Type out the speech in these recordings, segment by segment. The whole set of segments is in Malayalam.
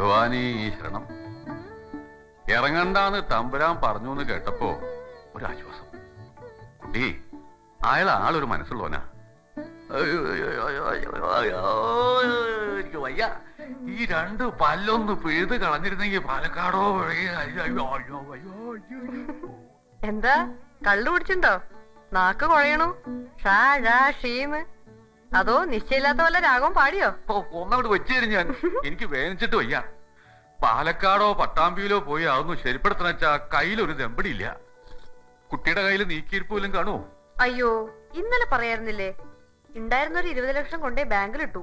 ഭഗവാനീ ശരണം ഇറങ്ങണ്ടാന്ന് തമ്പുരാൻ പറഞ്ഞു എന്ന് കേട്ടപ്പോ ഒരാശ്വാസം കുട്ടി അയാൾ ആളൊരു മനസ്സുള്ളവനാ വയ്യ ഈ രണ്ട് പല്ലൊന്ന് പിഴുത് കളഞ്ഞിരുന്നെങ്കിൽ പാലക്കാടോ. എന്താ കള്ളു പിടിച്ചിണ്ടോ നാക്ക് കുഴയണു ഷാ ഷീന്ന് അതോ നിശ്ചയില്ലാത്ത വല്ല രാഗവും പാടിയോ? ഒന്നവിടെ വെച്ചു വെച്ചേരും ഞാൻ. എനിക്ക് വേദനിച്ചിട്ട് വയ്യ. പാലക്കാടോ പട്ടാമ്പിയിലോ പോയി അതൊന്നും ശരിപ്പെടുത്തണ വെച്ചാ കയ്യിലൊരു ദമ്പടിയില്ല. കുട്ടിയുടെ കയ്യിൽ നീക്കിയിരിപ്പോലും കാണൂ അയ്യോ ഇന്നലെ പറയായിരുന്നില്ലേ? ഉണ്ടായിരുന്ന ഒരു ഇരുപത് ലക്ഷം കൊണ്ടേ ബാങ്കിലിട്ടു.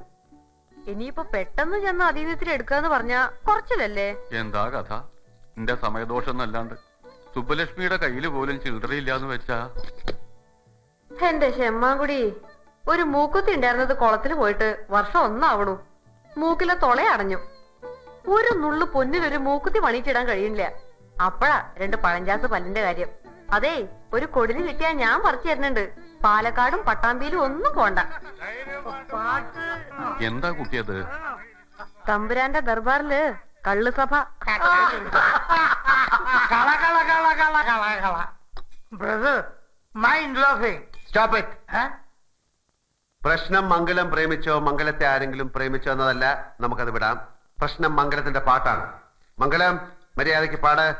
ഇനിയിപ്പോ പെട്ടെന്ന് ചെന്ന് അതീതത്തിൽ എടുക്കാന്ന് പറഞ്ഞാ കുറച്ചിലല്ലേ? എന്താ കഥ? എന്റെ സമയദോഷം എന്നല്ലാണ്ട് സുബ്ബലക്ഷ്മിയുടെ കയ്യിൽ പോലും ചില്ലറയില്ലാന്ന് വെച്ചാ. എന്റെ ശെമ്മാങ്കുടി ഒരു മൂക്കുത്തി ഉണ്ടായിരുന്നത് കുളത്തിൽ പോയിട്ട് വർഷം ഒന്നാവണു. മൂക്കിലെ തൊള അടഞ്ഞു. ഒരു നുള്ളു പൊന്നിനൊരു മൂക്കുത്തി പണിയിച്ചിടാൻ കഴിയില്ല. അപ്പഴാ രണ്ട് പഴഞ്ചാസ് പല്ലിന്റെ കാര്യം. അതെ ഒരു കൊടിന് കിട്ടിയാ ഞാൻ പറിച്ചു തരുന്നുണ്ട്. പാലക്കാടും പട്ടാമ്പിയിലും ഒന്നും പോണ്ട. എന്താ കുട്ടിയത്? തമ്പുരാന്റെ ദർബാറിൽ കള്ളുസഭ. സഭ കള കള കള കള കള. Brother mind laughing stop it പ്രശ്നം മംഗലം പ്രേമിച്ചോ മംഗലത്തെ ആരെങ്കിലും പ്രേമിച്ചോ എന്നതല്ല നമുക്കത് വിടാം. പ്രശ്നം മംഗലത്തിന്റെ പാട്ടാണ്. മംഗലം മര്യാദയ്ക്ക് പാട്.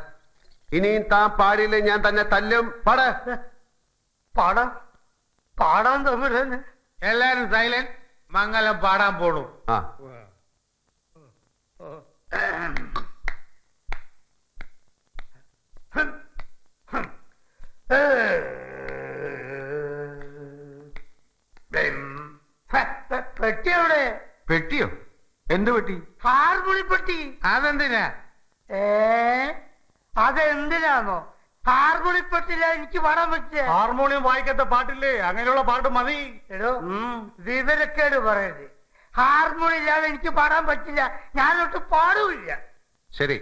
ഇനിയും താൻ പാടിയില്ല ഞാൻ തന്നെ തല്ലും. പാട്. പാടാം. പാടാൻ തമ്മിൽ എല്ലാരും സൈലന്റ്. മംഗലം പാടാൻ പോണു. ആ. പെട്ടി എവിടെ പെട്ടിയോ? എന്ത് പെട്ടി? ഹാർമോണി പെട്ടി. അതെന്തിനാ? ഏ അതെന്തിനാണോ ഹാർമോണി പെട്ടില്ല എനിക്ക് പാടാൻ പറ്റില്ല ഹാർമോണിയം വായിക്കാത്ത പാട്ടില്ലേ? അങ്ങനെയുള്ള പാട്ട് മതി. എടോ വിവരക്കേട് പറയരുത്. ഹാർമോണി ഇല്ലാതെ എനിക്ക് പാടാൻ പറ്റില്ല. ഞാനൊട്ട് പാടുമില്ല. ശരി.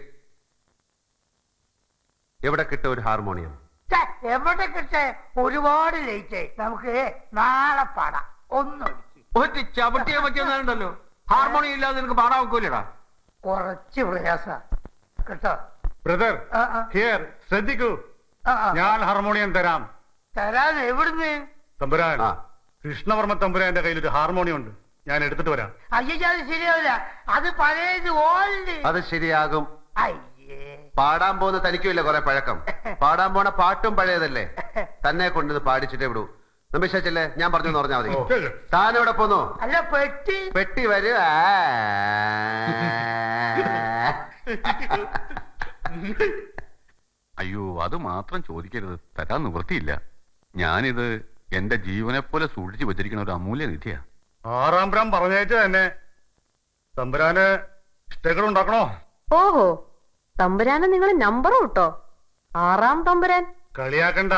എവിടെ കിട്ട ഒരു ഹാർമോണിയം? എവിടെ കിട്ടേ? ഒരുപാട് ലേറ്റ് നമുക്ക് നാളെ പാടാം. ഒന്നൊഴിച്ച് ഒറ്റ ചവിട്ടിയെ പറ്റിയെന്നുണ്ടല്ലോ ഹാർമോണിയം ഇല്ലാതെ നിനക്ക് പാടാൻ വെക്കൂലടാ കുറച്ച് പ്രയാസ. കേട്ടോ? ബ്രദർ. ഹിയർ ശ്രദ്ധിക്കൂ. ഞാൻ ഹാർമോണിയം തരാം. തരാൻ എവിടുന്ന്? തമ്പുരാൻ കൃഷ്ണവർമ്മ തമ്പുരാന്റെ കയ്യിൽ ഒരു ഹാർമോണിയം ഉണ്ട്. ഞാൻ എടുത്തിട്ട് വരാം. അയ്യോ അത് ശരിയാവില്ല. അത് പഴയത് ഓൾഡ്. അത് ശരിയാകും. അയ്യേ. പാടാൻ പോകുന്ന തനിക്കുമില്ല കുറെ പഴക്കം. പാടാൻ പോണ പാട്ടും പഴയതല്ലേ? തന്നെ കൊണ്ടിത് പാടിച്ചിട്ടേ വിടൂ. നമ്പിച്ചല്ലേ ഞാൻ പറഞ്ഞു എന്ന് പറഞ്ഞാൽ. മതി താൻ എവിടെ പോന്നു? അല്ല പെട്ടി. പെട്ടി വരുക അയ്യോ അത് മാത്രം ചോദിക്കരുത്. തരാൻ നിവൃത്തിയില്ല. ഞാനിത് എന്റെ ജീവനെ പോലെ സൂക്ഷിച്ചു വെച്ചിരിക്കുന്ന ഒരു അമൂല്യ നിധിയാ. ആറാം പ്രാം പറഞ്ഞയച്ച തന്നെ. തമ്പുരാന് ഇഷ്ടകൾ ഉണ്ടാക്കണോ? ഓഹോ തമ്പുരാന് നിങ്ങൾ നമ്പറും ഇട്ടോ? ആറാം തമ്പുരാൻ. കളിയാക്കണ്ട.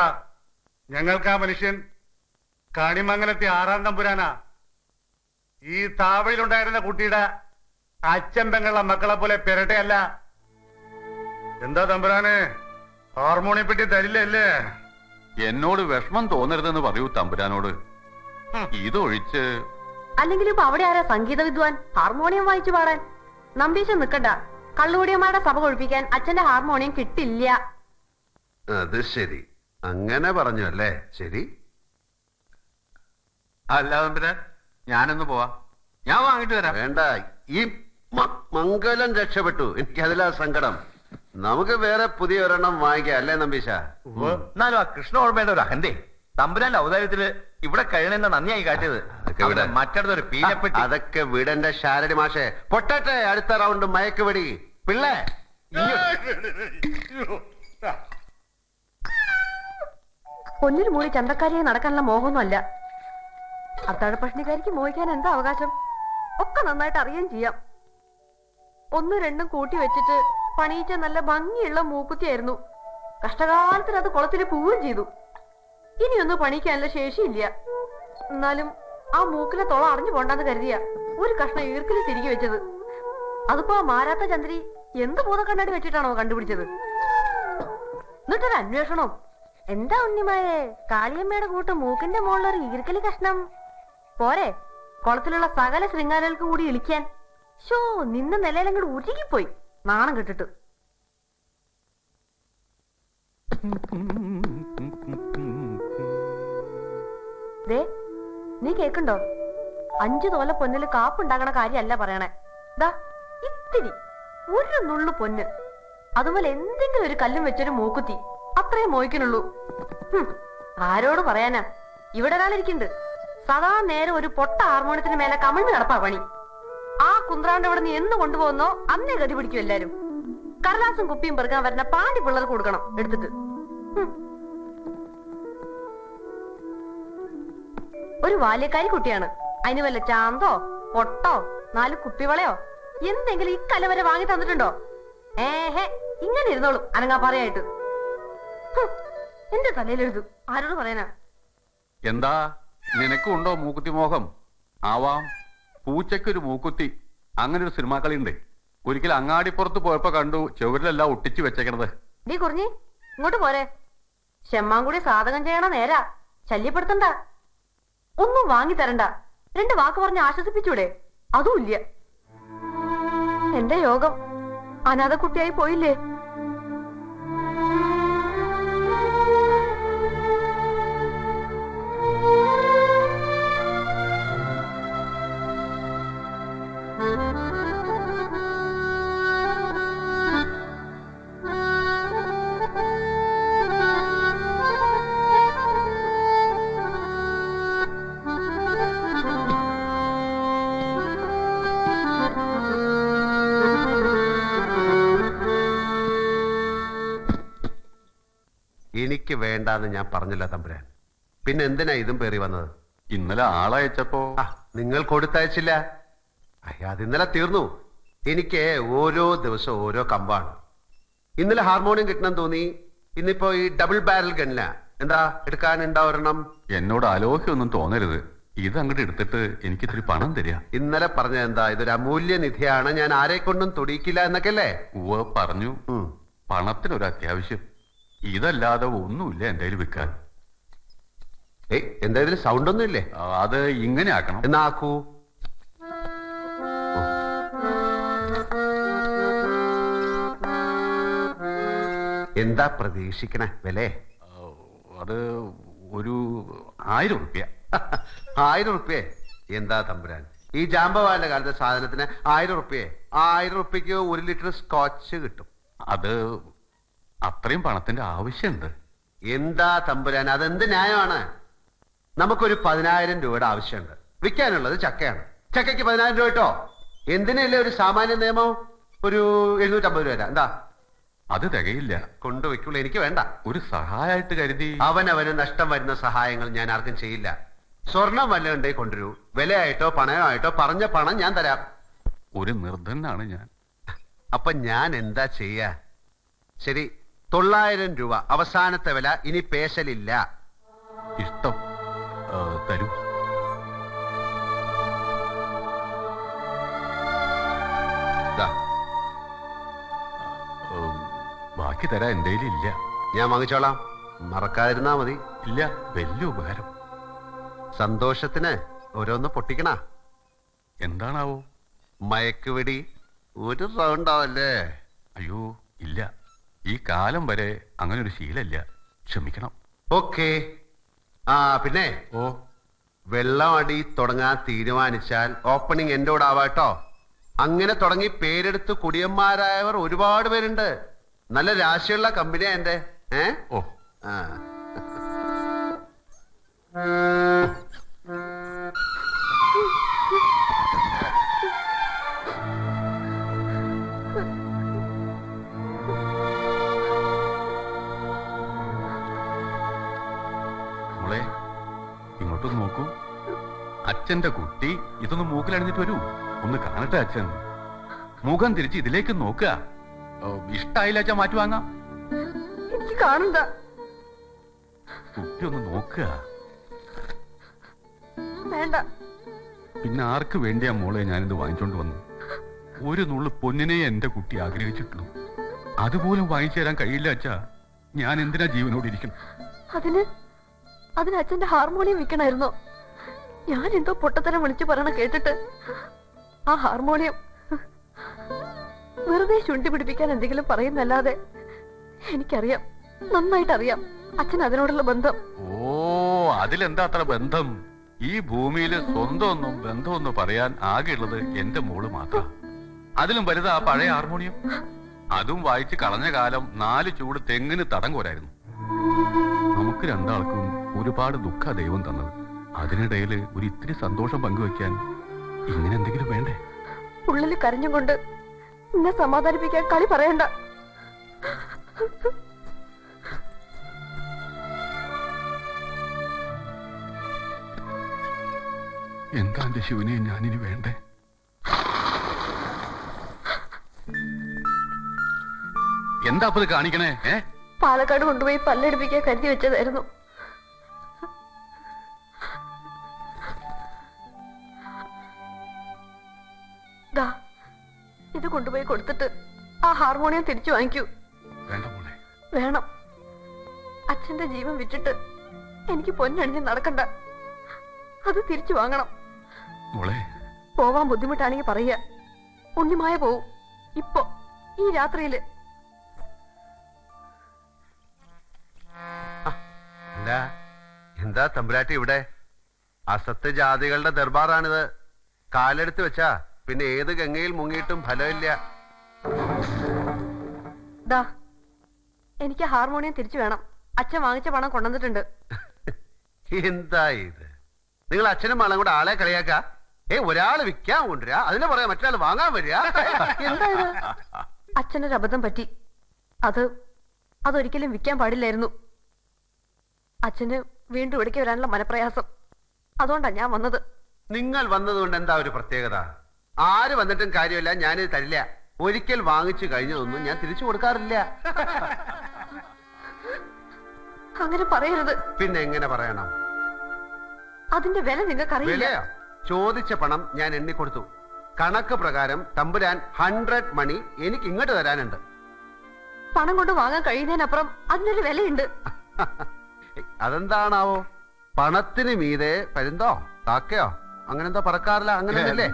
ഞങ്ങൾക്ക് ആ മനുഷ്യൻ കാണിമംഗലത്തെ ആറാം തമ്പുരാനാ. ഈ താവയിലുണ്ടായിരുന്ന കുട്ടിയുടെ അച്ഛൻ പെങ്ങളുടെ മക്കളെ പോലെ പെരട്ടയല്ല. എന്താ തമ്പുരാനെ? ഹാർമോണിയെ പറ്റി തരില്ലല്ലേ എന്നോട് വിഷമം തോന്നരുതെന്ന് പറയൂ തമ്പുരാനോട്. ഇതൊഴിച്ച് അല്ലെങ്കിൽ ഇപ്പൊ അവിടെ ആരാ സംഗീത വിദ്വാൻ? ഹാർമോണിയം വായിച്ചു പാടാൻ. നമ്പീശം നിക്കണ്ട. കള്ളുകൂടിയന്മാരുടെ സഭ കൊഴിപ്പിക്കാൻ അച്ഛന്റെ ഹാർമോണിയം കിട്ടില്ല. അത് ശരി. അങ്ങനെ പറഞ്ഞു അല്ലേ? ശരി. അല്ല തമ്പുരാൻ ഞാനൊന്ന് പോവാ. ഞാൻ വാങ്ങിട്ട് വരാം. വേണ്ട. ഈ മംഗലം രക്ഷപ്പെട്ടു. എനിക്ക് അതിലാ സങ്കടം. നമുക്ക് വേറെ പുതിയ ഒരെണ്ണം വാങ്ങിക്കാം. അല്ലേ നമ്പീശ? എന്നാലും ആ കൃഷ്ണ ഓർമ്മയുടെ ഒരു അഹന്തേ. തമ്പുരാന്റെ ഔദാര്യത്തിൽ ഇവിടെ കഴിയണെന്ന നന്ദിയായി കാട്ടിയത്. മറ്റൊരു അതൊക്കെ വീടന്റെ ശാരടി മാഷെ. പൊട്ടട്ടെ അടുത്ത റൗണ്ട് മയക്ക് വെടി. പിള്ളേ പൊന്നിൽ മൂടി ചന്തക്കാരിയായി നടക്കാനുള്ള മോഹമൊന്നുമല്ല. അത്താഴപ്പഷ്ണിക്കാരിക്ക് മോഹിക്കാൻ എന്താ അവകാശം? ഒക്കെ നന്നായിട്ട് അറിയാൻ ചെയ്യാം. ഒന്നും രണ്ടും കൂട്ടി വെച്ചിട്ട് പണിയിച്ച നല്ല ഭംഗിയുള്ള മൂക്കുത്തിയായിരുന്നു. കഷ്ടകാലത്തിന് അത് കുളത്തിൽ പോവുകയും ചെയ്തു. ഇനിയൊന്നും പണിക്കാനുള്ള ശേഷിയില്ല. എന്നാലും ആ മൂക്കിലെ തൊള അറിഞ്ഞു പോണ്ടെന്ന് കരുതിയ ഒരു കഷ്ണം ഈർക്കിൽ തിരികെ വെച്ചത്. അതിപ്പോ ആ മാരാത്ത ചന്ദ്രി എന്ത് ഭൂതക്കണ്ണാടി വെച്ചിട്ടാണോ കണ്ടുപിടിച്ചത്? എന്നിട്ടൊരു അന്വേഷണം. എന്താ ഉണ്ണിമാരെ കാളിയമ്മയുടെ കൂട്ട് മൂക്കിന്റെ മുകളിലൊരു ഈർക്കലി കഷ്ണം? പോരെ. കുളത്തിലുള്ള സകല ശൃംഗാരകൾക്ക് കൂടി ഇളിക്കാൻ. ഷോ നിന്ന നിലയിലങ്ങോട്ട് ഉരുകിപ്പോയി. നാണം കെട്ടിട്ട്. നീ കേക്കുണ്ടോ? അഞ്ചു തോല പൊന്നിൽ കാപ്പുണ്ടാക്കണ കാര്യമല്ല പറയണേ. ദാ ഇത്തിരി. ഒരു നുള്ളു പൊന്ന്. അതുപോലെ എന്തെങ്കിലും ഒരു കല്ലും വെച്ചൊരു മൂക്കുത്തി. അത്രേ മോയ്ക്കണുള്ളൂ ആരോട് പറയാനാ? ഇവിടെ ഒരാളിരിക്കുന്നുണ്ട്. സദാ നേരം ഒരു പൊട്ട ഹാർമോണിയത്തിന് മേലെ കമിഴ്ന്ന് കിടപ്പാ പണി. ആ കുന്ത്രാണ്ട് ഇവിടെ നിന്ന് എന്ന് കൊണ്ടുപോകുന്നോ അന്നേ ഗതി പിടിക്കും എല്ലാരും. കടലാസും കുപ്പിയും പെറുക്കാൻ വരുന്ന പാണ്ടി പിള്ളേർക്ക് കൊടുക്കണം എടുത്തിട്ട്. ഒരു ബാല്യക്കാരി കുട്ടിയാണ്. അതിന് വല്ല ചാന്തോ പൊട്ടോ നാല് കുപ്പിവളയോ എന്തെങ്കിലും ഇക്കല വരെ വാങ്ങി തന്നിട്ടുണ്ടോ? ഏഹേ ഇങ്ങനെ ഇരുന്നോളും അനങ്ങാപ്പാറയായിട്ട്. എന്റെ തലയിലെഴുതു ആരോട് പറയാനാ? എന്താ? നിനക്കുണ്ടോ മൂക്കുത്തി മോഹം ആവാം. പൂച്ചയ്ക്കൊരു മൂക്കുത്തി. അങ്ങനെ ഒരു സിനിമാ കളിയുണ്ട് ഒരിക്കൽ അങ്ങാടിപ്പുറത്ത് പോയപ്പോ കണ്ടു ചുവരിലെല്ലാം ഒട്ടിച്ചു വെച്ചേക്കണത്. നീ കുറിഞ്ഞി ഇങ്ങോട്ട് പോരെ. ഷെമ്മാങ്കുടി സാധകം ചെയ്യണ നേരാ. ശല്യപ്പെടുത്തണ്ട. ഒന്നും വാങ്ങി തരണ്ട. രണ്ട് വാക്ക് പറഞ്ഞ് ആശ്വസിപ്പിച്ചൂടെ. അതുമില്ല എന്റെ യോഗം. അനാഥ കുട്ടിയായി പോയില്ലേ? എനിക്ക് വേണ്ടാന്ന് ഞാൻ പറഞ്ഞില്ല തമ്പുരാൻ. പിന്നെ എന്തിനാ ഇതും പേറി വന്നത്? ഇന്നലെ ആളയച്ചപ്പോ ആ നിങ്ങൾ കൊടുത്തയച്ചില്ല. അയ്യ അത് ഇന്നലെ തീർന്നു. എനിക്ക് ഓരോ ദിവസം ഓരോ കമ്പാണ്. ഇന്നലെ ഹാർമോണിയം കിട്ടണം തോന്നി. ഇന്നിപ്പോ ഈ ഡബിൾ ബാരൽ ഗണ്ണില. എന്താ എടുക്കാൻ ഒരെണ്ണം? എന്നോട് അലോഹ്യൊന്നും തോന്നരുത്. ഇത് അങ്ങോട്ട് എടുത്തിട്ട് എനിക്ക് ഇത്തിരി പണം തരിക. ഇന്നലെ പറഞ്ഞ എന്താ ഇതൊരു അമൂല്യ നിധിയാണ്. ഞാൻ ആരെ കൊണ്ടും തൊടിയിക്കില്ല എന്നൊക്കെ അല്ലേ? പറഞ്ഞു. ഉം. പണത്തിനൊരു അത്യാവശ്യം. ഇതല്ലാതെ ഒന്നുമില്ല എന്റെ കയ്യിൽ വിൽക്കാൻ. ഏയ് എന്താ സൗണ്ട് ഒന്നും ഇല്ലേ ആ, അത് ഇങ്ങനെ ആക്കണം. എന്നാ ആക്കൂ? എന്താ പ്രതീക്ഷിക്കണേ വിലേ? ആ, അത് ഒരു ആയിരം റുപ്യ. ആയിരം റുപ്യേ? എന്താ തമ്പുരാൻ? ഈ ജാമ്പവാന്റെ കാലത്തെ സാധനത്തിന് ആയിരം റുപ്യേ? ആയിരം റുപ്യക്ക് ഒരു ലിറ്റർ സ്കോച്ച് കിട്ടും. അത് അത്രയും പണത്തിന്റെ ആവശ്യമുണ്ട്. എന്താ തമ്പുരാൻ? അതെന്ത് ന്യായമാണ്? നമുക്കൊരു പതിനായിരം രൂപയുടെ ആവശ്യമുണ്ട്. വിൽക്കാനുള്ളത് ചക്കയാണ്. ചക്കയ്ക്ക് പതിനായിരം രൂപ കേട്ടോ? എന്തിനല്ലേ ഒരു സാമാന്യ നിയമം? ഒരു എഴുന്നൂറ്റമ്പത് രൂപ എന്താ? അത് തികയില്ല. കൊണ്ടുവയ്ക്കുള്ളൂ. എനിക്ക് വേണ്ട. ഒരു സഹായമായിട്ട് കരുതി. അവനവന് നഷ്ടം വരുന്ന സഹായങ്ങൾ ഞാൻ ആർക്കും ചെയ്യില്ല. സ്വർണം വല്ല ഉണ്ടെങ്കിൽ കൊണ്ടുവരൂ. വിലയായിട്ടോ പണയമായിട്ടോ പറഞ്ഞ പണം ഞാൻ തരാം. ഒരു നിർദ്ധനാണ് ഞാൻ. അപ്പൊ ഞാൻ എന്താ ചെയ്യാ? ശരി തൊള്ളായിരം രൂപ. അവസാനത്തെ വില ഇനി പേശലില്ല. ഇഷ്ടം. തരൂ. ബാക്കി തരാ എന്റെ ഇല്ല. ഞാൻ വാങ്ങിച്ചോളാം. മറക്കാതിരുന്നാ മതി. ഇല്ല വലിയ ഉപകാരം. സന്തോഷത്തിന് ഓരോന്ന് പൊട്ടിക്കണ. എന്താണാവോ? മയക്കുവെടി ഒരു റൗണ്ടാവല്ലേ അയ്യോ ഇല്ല. ഈ കാലം വരെ അങ്ങനെ ഒരു ശീലമില്ല. ക്ഷമിക്കണം. ഓക്കെ. ആ പിന്നെ? ഓ. വെള്ളം അടി തുടങ്ങാൻ തീരുമാനിച്ചാൽ ഓപ്പണിംഗ് എന്റെ കൂടെ ആവാട്ടോ അങ്ങനെ തുടങ്ങി പേരെടുത്ത് കുടിയന്മാരായവർ ഒരുപാട് പേരുണ്ട്. നല്ല രാശിയുള്ള കമ്പനിയാ എന്റെ ഏ? ഓ. ആ. അച്ഛന്റെ കുട്ടി ഇതൊന്ന് മൂക്കിലണിഞ്ഞിട്ട് വരൂ. ഒന്ന് കാണട്ടെ അച്ഛൻ. മുഖം തിരിച്ച് ഇതിലേക്ക് നോക്കുക. ഇഷ്ടായില്ല അച്ഛൻ മാറ്റി വാങ്ങാം. എനിക്ക് കാണണ്ട. കുട്ടി ഒന്ന് നോക്കുക. വേണ്ട. പിന്നെ ആർക്ക് വേണ്ടിയാ മോളെ ഞാനിത് വാങ്ങിച്ചോണ്ട് വന്നു ഒരു നുള്ളു പൊന്നിനെ എന്റെ കുട്ടി ആഗ്രഹിച്ചിട്ടുള്ളൂ അതുപോലും വാങ്ങിച്ചു തരാൻ കഴിയില്ല അച്ഛാ. ഞാൻ എന്തിനാ ജീവനോട് ഇരിക്കണം? അതിന് അതിന് അച്ഛന്റെ ഹാർമോണിയം വിൽക്കണായിരുന്നോ ഞാൻ എന്തോ പൊട്ടത്തരം വിളിച്ചു പറയണ കേട്ടിട്ട്. ആ ഹാർമോണിയം. വെറുതെ ചുണ്ടി പിടിപ്പിക്കാൻ എന്തെങ്കിലും പറയുന്നല്ലാതെ എനിക്കറിയാം. നന്നായിട്ട് അറിയാം അച്ഛൻ അതിനോടുള്ള ബന്ധം. ഓ അതിലെന്താ അത്ര ബന്ധം? ഈ ഭൂമിയിൽ സ്വന്തമൊന്നും ബന്ധമൊന്നും പറയാൻ ആകെയുള്ളത് എന്റെ മോൾ മാത്രം. അതിലും വലുതാ പഴയ ഹാർമോണിയം. അതും വായിച്ച് കളഞ്ഞ കാലം നാല് ചൂട് തെങ്ങിന് തടം കോരായിരുന്നു നമുക്ക് രണ്ടാൾക്കും ഒരുപാട് ദുഃഖ ദൈവം തന്നത്. അതിനിടയിൽ ഒരു ഇത്തിരി സന്തോഷം പങ്കുവെക്കാൻ ഇങ്ങനെ എന്തെങ്കിലും വേണ്ടേ? ഉള്ളിൽ കരഞ്ഞും കൊണ്ട് എന്നെ സമാധാനിപ്പിക്കാൻ കളി പറയണ്ട. എന്താ എന്റെ ശിവനെ ഞാനിനി വേണ്ടേ? എന്താ അപ്പത് കാണിക്കണേ പാലക്കാട് കൊണ്ടുപോയി പല്ലെടുപ്പിക്കാൻ കരുതി വെച്ചതായിരുന്നു. ഹാർമോണിയം തിരിച്ചു വാങ്ങിക്കൂ. വേണ്ട മോളെ. വേണം. അച്ഛന്റെ ജീവൻ വിറ്റിട്ട് എനിക്ക് പൊന്നണിഞ്ഞ് നടക്കണ്ട. അത് തിരിച്ചു വാങ്ങണം. മോളെ. പോവാൻ ബുദ്ധിമുട്ടാണെങ്കിൽ പറയുക. ഉണ്ണിമായ പോവും. ഇപ്പൊ ഈ രാത്രിയിൽ. എന്താ? എന്താ തമ്പുരാട്ടി ഇവിടെ? അസത്ത് ജാതികളുടെ ദർബാറാണിത്. കാലെടുത്ത് വെച്ചാ പിന്നെ ഏത് ഗംഗയിൽ മുങ്ങിയിട്ടും ഫലമില്ല. ദാ എനിക്ക് ഹാർമോണിയം തിരിച്ചു വേണം. അച്ഛൻ വാങ്ങിച്ച പണം കൊണ്ടുവന്നിട്ടുണ്ട്. എന്താ ഇത്? നിങ്ങൾ അച്ഛനും മകളും കൂടെ ആളെ കളിയാക്ക? ഏ ഒരാൾ വിൽക്കാൻ കൊണ്ടുവരാ? അതിനെ പറയാ മറ്റൊരാൾ വാങ്ങാൻ വരിക? എന്താ ഇത്? അച്ഛനൊരു അബദ്ധം പറ്റി. അത് അതൊരിക്കലും വിൽക്കാൻ പാടില്ലായിരുന്നു. അച്ഛന് വീണ്ടും ഇവിടേക്ക് വരാനുള്ള മനപ്രയാസം. അതുകൊണ്ടാ ഞാൻ വന്നത്. നിങ്ങൾ വന്നതുകൊണ്ട് എന്താ ഒരു പ്രത്യേകത? ആര് വന്നിട്ടും കാര്യമില്ല ഞാനിത് തരില്ല. ഒരിക്കൽ വാങ്ങിച്ചു കഴിഞ്ഞതൊന്നും ഞാൻ തിരിച്ചു കൊടുക്കാറില്ല. അങ്ങനെ പറയരുത്. പിന്നെ എങ്ങനെ പറയണം? അതിന്റെ വില നിങ്ങൾക്കറിയില്ല. വിലയോ? ചോദിച്ച പണം ഞാൻ എണ്ണിക്കൊടുത്തു. കണക്ക് പ്രകാരം തമ്പുരാൻ ഹൺഡ്രഡ് മണി എനിക്ക് ഇങ്ങോട്ട് തരാനുണ്ട്. പണം കൊണ്ട് വാങ്ങാൻ കഴിയുന്നതിനപ്പുറം അതിനൊരു വിലയുണ്ട്. അതെന്താണാവോ? പണത്തിന് മീതെ പരുന്തോ താക്കയോ അങ്ങനെന്തോ പറക്കാറില്ല അങ്ങനെ.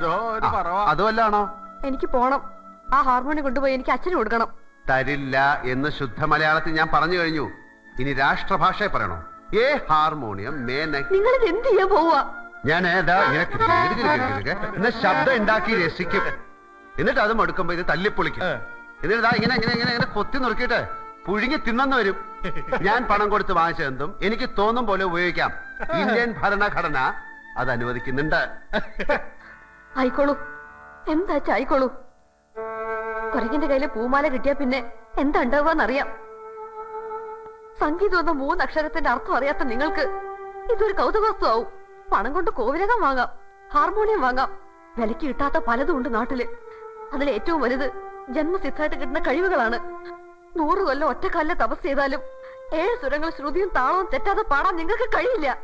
അതുമല്ലാണോ എനിക്ക് പോണം. ആ ഹാർമോണി കൊണ്ടുപോയി എനിക്ക് അച്ഛന് കൊടുക്കണം. തരില്ല എന്ന് ശുദ്ധ മലയാളത്തിൽ ഞാൻ പറഞ്ഞു കഴിഞ്ഞു. ഇനി രാഷ്ട്രഭാഷയെ പറയണോ? ഏ ഹാർമോണിയം മേന ഇത് എന്ത് ചെയ്യാൻ പോവുക ഞാൻ കിറുകിറ് ശബ്ദം ഉണ്ടാക്കി രസിക്കും. എന്നിട്ട് അത് മടുക്കുമ്പോ ഇത് തല്ലിപ്പൊളിക്കും. എന്നിട്ട് ദാ ഇങ്ങനെ ഇങ്ങനെ ഇങ്ങനെ ഇങ്ങനെ കൊത്തി നുറുക്കിയിട്ട് പുഴുങ്ങി തിന്നെന്ന് വരും. ഞാൻ പണം കൊടുത്ത് വാങ്ങിച്ചതെന്തും എനിക്ക് തോന്നും പോലെ ഉപയോഗിക്കാം. ഇന്ത്യൻ ഭരണഘടന അത് അനുവദിക്കുന്നുണ്ട്. ആയിക്കോളൂ. എന്താ ആയിക്കോളൂ. കുരങ്ങിന്റെ കയ്യിലെ പൂമാല കിട്ടിയാ പിന്നെ എന്താ ഉണ്ടാവുകയെന്നറിയാം. സംഗീതം എന്ന മൂന്നക്ഷരത്തിന്റെ അർത്ഥം അറിയാത്ത നിങ്ങൾക്ക് ഇതൊരു കൗതുകവസ്തു ആവും പണം കൊണ്ട് കോവിലകം വാങ്ങാം ഹാർമോണിയം വാങ്ങാം വിലക്ക് കിട്ടാത്ത പലതും ഉണ്ട് നാട്ടിൽ. അതിൽ ഏറ്റവും വലുത് ജന്മസിദ്ധമായിട്ട് കിട്ടുന്ന കഴിവുകളാണ്. നൂറ് കൊല്ലം ഒറ്റക്കാലിലെ തപസ് ചെയ്താലും ഏഴ് സ്വരങ്ങൾ ശ്രുതിയും താളവും തെറ്റാതെ പാടാൻ നിങ്ങൾക്ക് കഴിയില്ല.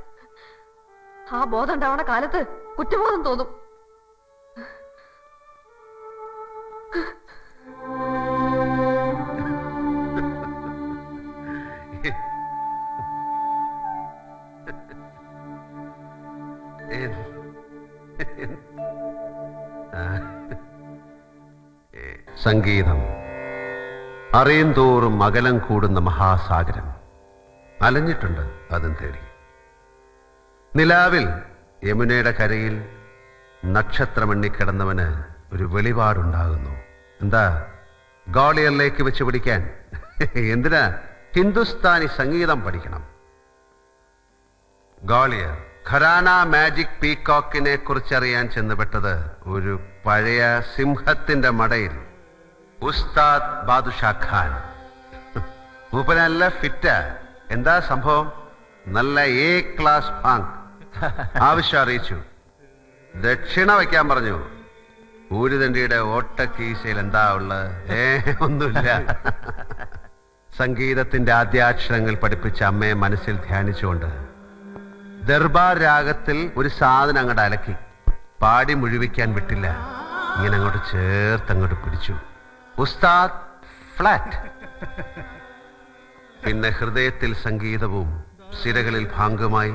ആ ബോധം ഉണ്ടാവണ കാലത്ത് കുറ്റബോധം തോന്നും. സംഗീതം. അറിയും തോറും അകലം കൂടുന്ന മഹാസാഗരം. അലഞ്ഞിട്ടുണ്ട് അതും തേടി. നിലാവിൽ യമുനയുടെ കരയിൽ നക്ഷത്രമെണ്ണിക്കിടന്നവന് ഒരു വെളിപാടുണ്ടാകുന്നു. എന്താ? ഗോളിയറിലേക്ക് വെച്ച് പിടിക്കാൻ? എന്തിനാ? ഹിന്ദുസ്ഥാനി സംഗീതം പഠിക്കണം. ഗോളിയർ ഖരാന മാജിക് പീകോക്കിനെ കുറിച്ചറിയാൻ ചെന്നുപെട്ടത് ഒരു പഴയ സിംഹത്തിന്റെ മടയിൽ. ഉസ്താദ് ബാദുഷാ ഖാൻ. മൂപ്പ നല്ല ഫിറ്റ് എന്താ സംഭവം? നല്ല എ ക്ലാസ് ബാങ്ക് ആവശ്യം അറിയിച്ചു. ദക്ഷിണ വയ്ക്കാൻ പറഞ്ഞു. ഊരുതണ്ടിയുടെ ഓട്ട കീശയിൽ എന്താ ഉള്ളത് ഏ ഒന്നുമില്ല. സംഗീതത്തിന്റെ ആദ്യാക്ഷരങ്ങൾ പഠിപ്പിച്ച അമ്മയെ മനസ്സിൽ ധ്യാനിച്ചുകൊണ്ട് ദർബാർ രാഗത്തിൽ ഒരു സാധനം അങ്ങോട്ട് അലക്കി. പാടി മുഴുവിക്കാൻ വിട്ടില്ല. ഇങ്ങനെ അങ്ങോട്ട് ചേർത്ത് അങ്ങോട്ട് പിടിച്ചു. ഉസ്താദ് ഫ്ലാറ്റ്. പിന്നെ ഹൃദയത്തിൽ സംഗീതവും സിരകളിൽ ഭാഗമായി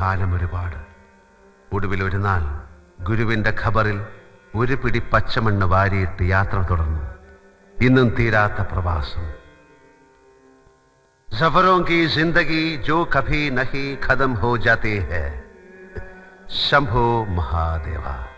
കാലം ഒരുപാട്. ഒടുവിൽ ഒരു നാൾ ഗുരുവിന്റെ ഖബറിൽ ഒരു പിടി പച്ചമണ്ണ് വാരിയിട്ട് യാത്ര തുടർന്നു. ഇന്നും തീരാത്ത പ്രവാസം. സഫറോ കി ജിന്ദഗി ജോ കഭി നഹി ഖതം ഹോ ജാതേ ഹെ. ശംഭോ മഹാദേവ.